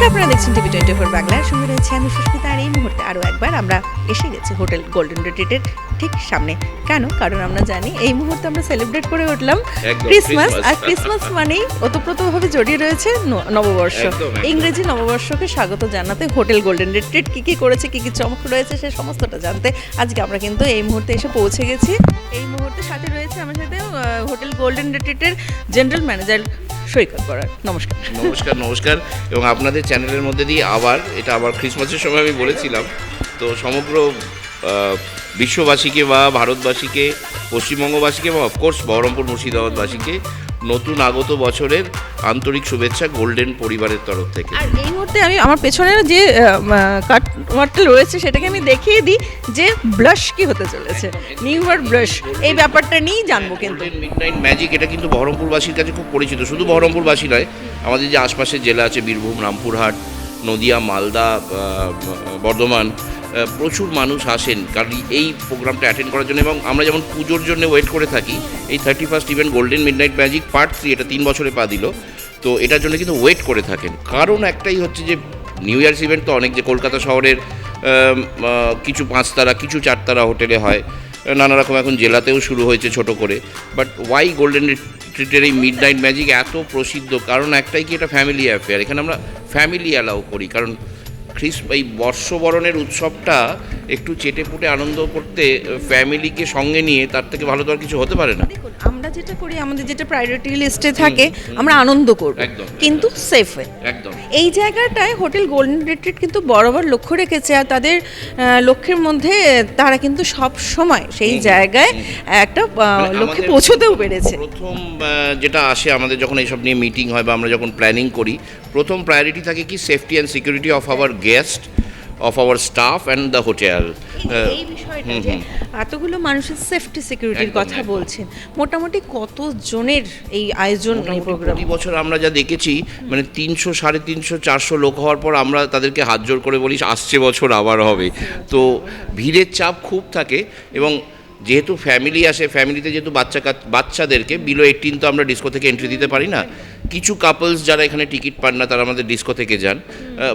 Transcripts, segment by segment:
নমস্কার আপনারা দেখছেন টিভি টোয়েন্টি ফোর বাংলার সঙ্গে রয়েছে আমি সুস্মিতা আর এই মুহূর্তে আরও একবার আমরা এসে গেছি হোটেল গোল্ডেন রিট্রিটের ঠিক সামনে। কেন? কারণ আমরা জানি এই মুহূর্তে আমরা সেলিব্রেট করে উঠলাম ক্রিসমাস আর ক্রিসমাস মানেই ওতপ্রোতভাবে জড়িয়ে রয়েছে নববর্ষ। ইংরেজি নববর্ষকে স্বাগত জানাতে হোটেল গোল্ডেন রিট্রিট কী কী করেছে কী কী চমক রয়েছে সে সমস্তটা জানতে আজকে আমরা কিন্তু এই মুহূর্তে এসে পৌঁছে গেছি। এই মুহূর্তে সাথে রয়েছে আমার সাথে হোটেল গোল্ডেন রিট্রিটের জেনারেল ম্যানেজার সৈকত বরার নমস্কার। নমস্কার নমস্কার। এবং আপনাদের চ্যানেলের মধ্যে দিয়ে আবার, এটা আবার ক্রিসমাসের সময় আমি বলেছিলাম, তো সমগ্র বিশ্ববাসীকে বা ভারতবাসীকে, পশ্চিমবঙ্গবাসীকে এবং অফকোর্স বহরমপুর মুর্শিদাবাদবাসীকে নতুন আগত বছরের আন্তরিক শুভেচ্ছা গোল্ডেন পরিবারের তরফ থেকে। আর এই মুহূর্তে আমি আমার পেছনে যে কাটওয়ারটা রয়েছে সেটাকে আমি দেখিয়ে দিই যে ব্লাশ কি হতে চলেছে। New year blush. এই ব্যাপারটা নিয়েই জানব কিন্তু। মিডনাইট ম্যাজিক এটা কিন্তু বহরমপুরবাসীর কাছে খুব পরিচিত। শুধু বহরমপুরবাসী নয় আমাদের যে আশপাশের জেলা আছে বীরভূম রামপুরহাট নদিয়া মালদা বর্ধমান প্রচুর মানুষ আসেন কারণ এই প্রোগ্রামটা অ্যাটেন্ড করার জন্য এবং আমরা যেমন পুজোর জন্য ওয়েট করে থাকি, এই thirty first event golden midnight magic part three এটা তিন বছরে পা দিল। তো এটার জন্য কিন্তু ওয়েট করে থাকেন। কারণ একটাই হচ্ছে যে নিউ ইয়ার্স ইভেন্ট তো অনেক যে কলকাতা শহরের কিছু পাঁচতারা কিছু চারতারা হোটেলে হয়। নানা রকম এখন জেলাতেও শুরু হয়েছে ছোট করে। বাট ওয়াই গোল্ডেন রিট্রিটের এই মিড নাইট ম্যাজিক এত প্রসিদ্ধ? কারণ একটাই কি এটা ফ্যামিলি অ্যাফেয়ার এখানে আমরা ফ্যামিলি অ্যালাউ করি। কারণ খ্রিস এই বর্ষবরণের উৎসবটা একটু চেটে পুটে আনন্দ করতে ফ্যামিলিকে সঙ্গে নিয়ে তার থেকে ভালো তো আর কিছু হতে পারে না। দেখুন আমরা যেটা করি আমাদের যেটা প্রায়োরিটি লিস্টে থাকে আমরা আনন্দ করব। কিন্তু সেফে একদম। এই জায়গাটায় হোটেল গোল্ডেন রিট্রিট কিন্তু বরাবর লক্ষ্য রেখেছে আর তাদের লক্ষ্যের মধ্যে তারা কিন্তু সব সময় সেই জায়গায় একটা মানে লক্ষ্যে পৌঁছতেও পেরেছে। প্রথম যেটা আসে আমাদের যখন এইসব নিয়ে মিটিং হয় বা আমরা যখন প্ল্যানিং করি প্রথম প্রায়োরিটি থাকে কি safety and security of our guest of our staff and the hotel এই বিষয়টা যে এতগুলো মানুষের সেফটি সিকিউরিটির কথা বলছেন মোটামুটি কত জনের এই আয়োজন এই প্রোগ্রাম প্রতি বছর আমরা যা দেখেছি মানে তিনশো সাড়ে তিনশো চারশো লোক হওয়ার পর আমরা তাদেরকে হাত জোর করে বলি আসছে বছর আবার হবে। তো ভিড়ের চাপ খুব থাকে এবং যেহেতু ফ্যামিলি আসে ফ্যামিলিতে যেহেতু বাচ্চা বাচ্চাদেরকে বিলো এইটিন তো আমরা ডিস্কো থেকে এন্ট্রি দিতে পারি না কিছু কাপলস যারা এখানে টিকিট পান না তারা আমাদের ডিস্কো থেকে যান।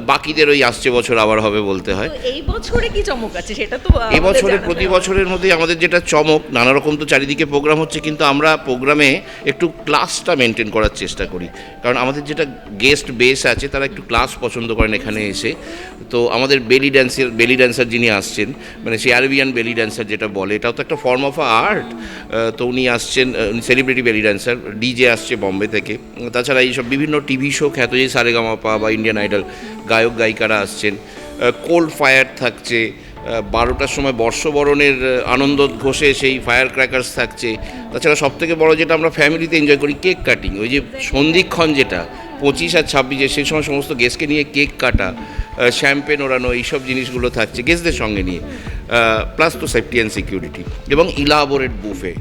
বাকিদের ওই আসছে বছর আবার হবে বলতে হয়। এই বছরে কি চমক আছে? সেটা তো এবছরের জানাতে প্রতি বছরের মধ্যে আমাদের যেটা চমক নানা রকম তো চারিদিকে প্রোগ্রাম হচ্ছে কিন্তু আমরা প্রোগ্রামে একটু ক্লাসটা মেনটেন করার চেষ্টা করি। কারণ আমাদের যেটা গেস্ট বেস আছে তারা একটু ক্লাস পছন্দ করেন এখানে এসে। তো আমাদের বেলি ড্যান্সের বেলি ড্যান্সার যিনি আসছেন মানে সে আরবিয়ান বেলি ড্যান্সার যেটা বলে এটাও তো একটা ফর্ম অফ আর্ট তো উনি আসছেন সেলিব্রিটি বেলি ড্যান্সার ডিজে আসছে বম্বে থেকে। তাছাড়া এইসব বিভিন্ন টিভি শো খ্যাত যে সারেগামাপা বা ইন্ডিয়ান আইডল গায়ক গায়িকারা আসছেন। কোল্ড ফায়ার থাকছে বারোটার সময় বর্ষবরণের আনন্দ ঘোষে সেই ফায়ার ক্র্যাকার্স থাকছে। তাছাড়া সব থেকে বড় যেটা আমরা ফ্যামিলিতে এনজয় করি কেক কাটিং ওই যে সন্ধিক্ষণ যেটা, পঁচিশ আর ছাব্বিশে, সেই সময় সমস্ত গেস্টকে নিয়ে কেক কাটা শ্যাম্পেন ওড়ানো, এইসব জিনিসগুলো থাকছে গেস্টদের সঙ্গে নিয়ে। প্লাস তো সেফটি অ্যান্ড সিকিউরিটি এবং ইলাবোরেট বুফে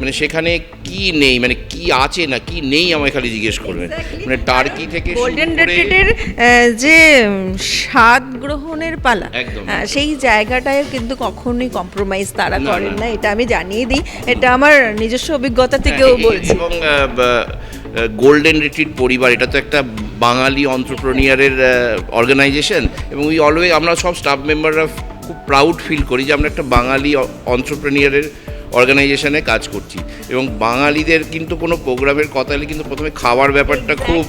মানে সেখানে কি নেই? মানে কি আছে না কি নেই আমায় খালি জিজ্ঞেস করবেন। মানে টার্কি থেকে গোল্ডেন রিট্রিটের যে স্বাদ গ্রহণের পালা একদম। সেই জায়গাটায় কিন্তু কখনোই কম্প্রোমাইজ তারা করেন না। এটা আমি জানিয়ে দিই। এটা আমার নিজস্ব অভিজ্ঞতা থেকেও হ্যাঁ, বলছি। এবং গোল্ডেন রিট্রিট পরিবার এটা তো একটা বাঙালি অন্টারপ্রনিয়ারের অর্গানাইজেশন এবং উই অলওয়েজ আমরা সব স্টাফ মেম্বাররা খুব প্রাউড ফিল করি যে আমরা একটা বাঙালি অন্টারপ্রনিয়ারের অর্গানাইজেশনে কাজ করছি। এবং বাঙালিদের কিন্তু কোনো প্রোগ্রামের কথা এলে কিন্তু প্রথমে খাওয়ার ব্যাপারটা খুব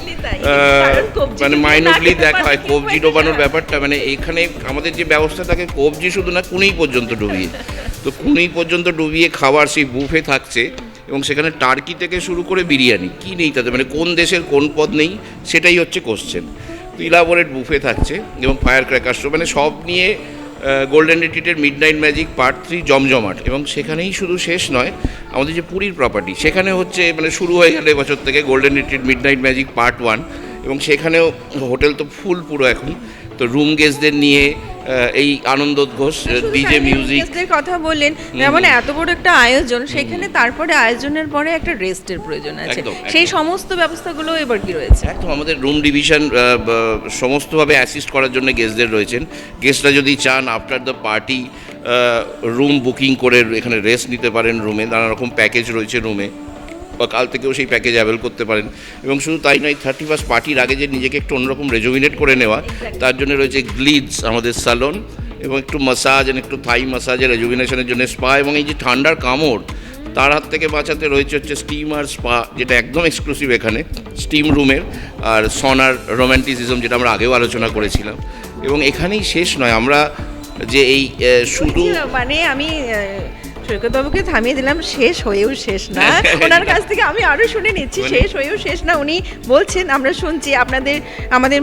মানে খেতে দেখা হয় কবজি ডোবানোর ব্যাপারটা মানে এখানে আমাদের যে ব্যবস্থা থাকে কবজি শুধু না কুনি পর্যন্ত ডুবিয়ে। তো কুনি পর্যন্ত ডুবিয়ে খাবার সেই বুফে থাকছে এবং সেখানে টার্কি থেকে শুরু করে বিরিয়ানি কি নেই তাতে? মানে কোন দেশের কোন পদ নেই সেটাই হচ্ছে কোশ্চেন ইলাবোরেট বুফে থাকছে এবং ফায়ার ক্র্যাকার্স মানে সব নিয়ে গোল্ডেন রিট্রিটের midnight magic part three জমজমাট। এবং সেখানেই শুধু শেষ নয়, আমাদের যে পুরীর প্রপার্টি সেখানে হচ্ছে মানে শুরু হয়ে গেল এবছর থেকে golden retreat midnight magic part one এবং সেখানেও হোটেল তো ফুল পুরো এখন। তো রুম গেস্টদের নিয়ে এই আনন্দ ঘোষ ডিজে মিউজিক কথা বললেন যেমন এত বড় একটা আয়োজন সেখানে তারপরে আয়োজনের পরে একটা রেস্টের প্রয়োজন আছে। সেই সমস্ত ব্যবস্থাগুলো এবার কি রয়েছে? একদম আমাদের রুম ডিভিশন সমস্তভাবে অ্যাসিস্ট করার জন্য গেস্টদের রয়েছেন। গেস্টরা যদি চান after the party room booking করে এখানে রেস্ট নিতে পারেন রুমে নানা রকম প্যাকেজ রয়েছে রুমে বা কাল থেকেও সেই প্যাকেজ অ্যাভেল করতে পারেন। এবং শুধু তাই নয় থার্টি ফার্স্ট পার্টির আগে যে নিজেকে একটু অন্যরকম রেজুমিনেট করে নেওয়া, তার জন্য রয়েছে গ্লিডস আমাদের সালন এবং একটু মাসাজ একটু থাই মাসাজের রেজুমিনেশনের জন্য স্পা এবং এই যে ঠান্ডার কামড়, তার হাত থেকে বাঁচাতে রয়েছে হচ্ছে স্টিম আর স্পা যেটা একদম এক্সক্লুসিভ এখানে স্টিম রুমের আর সনার রোম্যান্টিসিজম যেটা আমরা আগেও আলোচনা করেছিলাম। এবং এখানেই শেষ নয়, আমরা যে এই শুধু মানে আমি সৈকত বাবুকে থামিয়ে দিলাম শেষ হয়েও শেষ না। ওনার কাছ থেকে আমি আরও শুনে নিচ্ছি শেষ হয়েও শেষ না। উনি বলছেন আমরা শুনছি আপনাদের আমাদের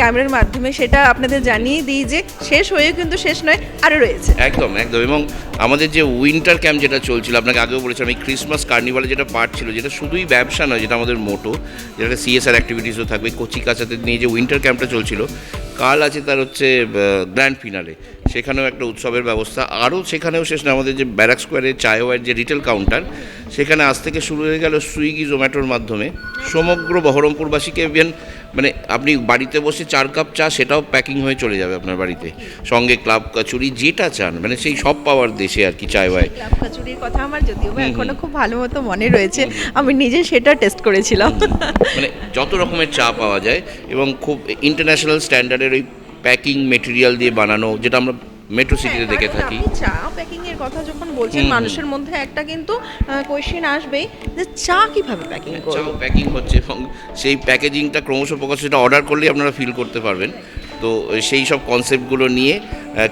ক্যামেরার মাধ্যমে সেটা আপনাদের জানিয়ে দিই যে শেষ হয়েও কিন্তু শেষ নয় আরও রয়েছে। একদম একদম। এবং আমাদের যে উইন্টার ক্যাম্প যেটা চলছিল আপনাকে আগেও বলেছিলাম এই ক্রিসমাস কার্নিভালে যেটা পার্ট ছিল যেটা শুধুই ব্যবসা নয় যেটা আমাদের মোটো যেটা সিএসআর অ্যাক্টিভিটিসও থাকবে কচি কাচাতে নিয়ে যে উইন্টার ক্যাম্পটা চলছিল কাল আছে তার হচ্ছে গ্র্যান্ড ফিনালে সেখানেও একটা উৎসবের ব্যবস্থা। আরও সেখানেও শেষ না আমাদের যে ব্যারাক স্কোয়ারে চায়োয়ার যে রিটেল কাউন্টার সেখানে আজ থেকে শুরু হয়ে গেল সুইগি জোম্যাটোর মাধ্যমে। সমগ্র বহরমপুরবাসীকে ইভেন মানে আপনি বাড়িতে বসে চার কাপ চা সেটাও প্যাকিং হয়ে চলে যাবে আপনার বাড়িতে। সঙ্গে ক্লাব কচুরি যেটা চান মানে সেই সব পাওয়ার দেশে আর কি চায় হয় ক্লাব কচুরির কথা আমার যদিও এখনও খুব ভালো মতো মনে রয়েছে আমি নিজে সেটা টেস্ট করেছিলাম। মানে যত রকমের চা পাওয়া যায় এবং খুব ইন্টারন্যাশনাল স্ট্যান্ডার্ডের ওই প্যাকিং মেটেরিয়াল দিয়ে বানানো যেটা আমরা মেট্রো সিটিতে দেখে থাকি। চা প্যাকিং এর কথা যখন বলছেন। মানুষের মধ্যে একটা কিন্তু কোয়েশ্চেন আসবেই যে চা কীভাবে প্যাকিং করব? প্যাকিং হচ্ছে এবং সেই প্যাকেজিংটা ক্রমশ প্রকাশ সেটা অর্ডার করলেই আপনারা ফিল করতে পারবেন। তো সেই সব কনসেপ্টগুলো নিয়ে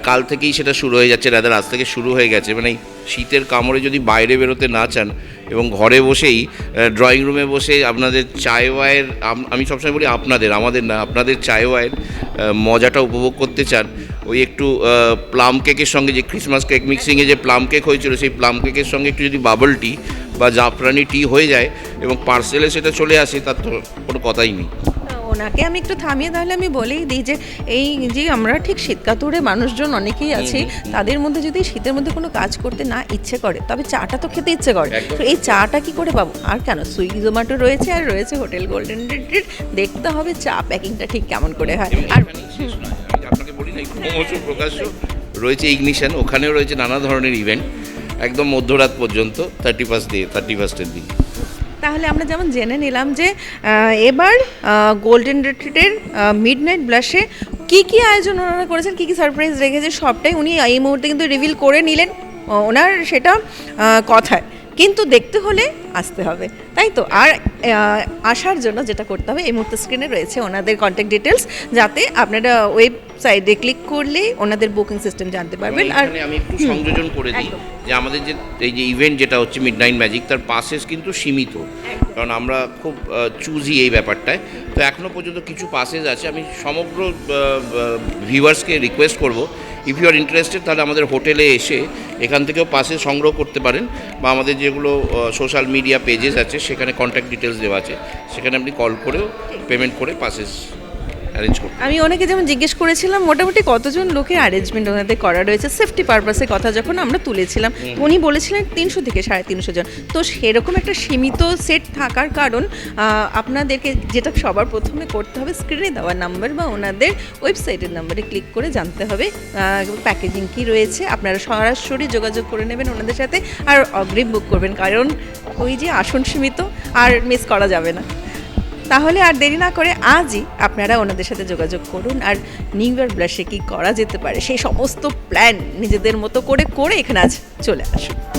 কাল থেকেই সেটা শুরু হয়ে যাচ্ছে রাদার আজ থেকে শুরু হয়ে গেছে। মানে শীতের কামড়ে যদি বাইরে বেরোতে না চান এবং ঘরে বসেই ড্রয়িং রুমে বসে আপনাদের চায় ওয়াইয়ের আম- সবসময় বলি আপনাদের আমাদের না আপনাদের চায় ওয়াইয়ের আহ, মজাটা উপভোগ করতে চান, ওই একটু প্লাম কেকের সঙ্গে যে ক্রিসমাস কেক মিক্সিংয়ে যে প্লাম কেক হয়েছিল, সেই প্লাম কেকের সঙ্গে একটু যদি বাবল টি বা জাফরানি টি হয়ে যায় এবং পার্সেলে সেটা চলে আসে, তার তো কোনো কথাই নেই। ওনাকে আমি একটু থামিয়ে তাহলে আমি বলেই দিই যে এই যে আমরা ঠিক শীতকাতুরে মানুষজন অনেকেই আছি তাদের মধ্যে যদি শীতের মধ্যে কোনো কাজ করতে না ইচ্ছে করে তবে চাটা তো খেতে ইচ্ছে করে। তো এই চাটা কি করে পাবো? আর কেন? সুইগি জোম্যাটো রয়েছে আর রয়েছে হোটেল গোল্ডেন রেড্রিট দেখতে হবে চা প্যাকিংটা ঠিক কেমন করে হয়। আর আপনাকে বলি না প্রকাশ্য। রয়েছে ইগনিশন ওখানেও রয়েছে নানা ধরনের ইভেন্ট একদম মধ্যরাত পর্যন্ত থার্টি ফার্স্ট ডে থার্টি ফার্স্টের দিন তাহলে আমরা যেমন জেনে নিলাম যে এবার গোল্ডেন রিট্রিটের মিড নাইট ব্লাশে কী কী আয়োজন ওনারা করেছেন, কী কী সারপ্রাইজ রেখেছে, সবটাই উনি এই মুহূর্তে কিন্তু রিভিল করে নিলেন ওনার সেটা কথায়। কিন্তু দেখতে হলে আসতে হবে, তাই তো? আর আসার জন্য যেটা করতে হবে, এই মুহূর্তে স্ক্রিনে রয়েছে ওনাদের কন্ট্যাক্ট ডিটেলস যাতে আপনারা ওয়েবসাইটে ক্লিক করলে ওনাদের বুকিং সিস্টেম জানতে পারবেন আর আমি একটু সংযোজন করে দিই যে আমাদের যে এই যে ইভেন্ট যেটা হচ্ছে মিড নাইট ম্যাজিক তার পাসেস কিন্তু সীমিত। কারণ আমরা খুব চুজি এই ব্যাপারটায়। তো এখনও পর্যন্ত কিছু পাসেস আছে। আমি সমগ্র ভিউয়ার্সকে রিকোয়েস্ট করব। ইফ ইউ আর ইন্টারেস্টেড তাহলে আমাদের হোটেলে এসে এখান থেকেও পাসেস সংগ্রহ করতে পারেন। বা আমাদের যেগুলো সোশ্যাল মিডিয়া পেজেস আছে সেখানে কন্ট্যাক্ট ডিটেলস দেওয়া আছে। সেখানে আপনি কল করেও পেমেন্ট করে পাসেস অ্যারেঞ্জ করতে আমি অনেকে যেমন জিজ্ঞেস করেছিলাম মোটামুটি কতজন লোকের অ্যারেঞ্জমেন্ট ওনাদের করা রয়েছে? সেফটি পারপাসের কথা যখন আমরা তুলেছিলাম উনি বলেছিলেন তিনশো থেকে সাড়ে তিনশো জন। তো সেরকম একটা সীমিত সেট থাকার কারণ আপনাদেরকে যেটা সবার প্রথমে করতে হবে স্ক্রিনে দেওয়া নাম্বার বা ওনাদের ওয়েবসাইটের নাম্বারে ক্লিক করে জানতে হবে প্যাকেজিং কি রয়েছে। আপনারা সরাসরি যোগাযোগ করে নেবেন ওনাদের সাথে আর অগ্রিম বুক করবেন। কারণ ওই যে আসন সীমিত আর মিস করা যাবে না। তাহলে আর দেরি না করে আজই আপনারা ওনাদের সাথে যোগাযোগ করুন আর নিউ ইয়ার ব্লাশে কী করা যেতে পারে, সেই সমস্ত প্ল্যান নিজেদের মতো করে করে এখানে আজ চলে আসুন।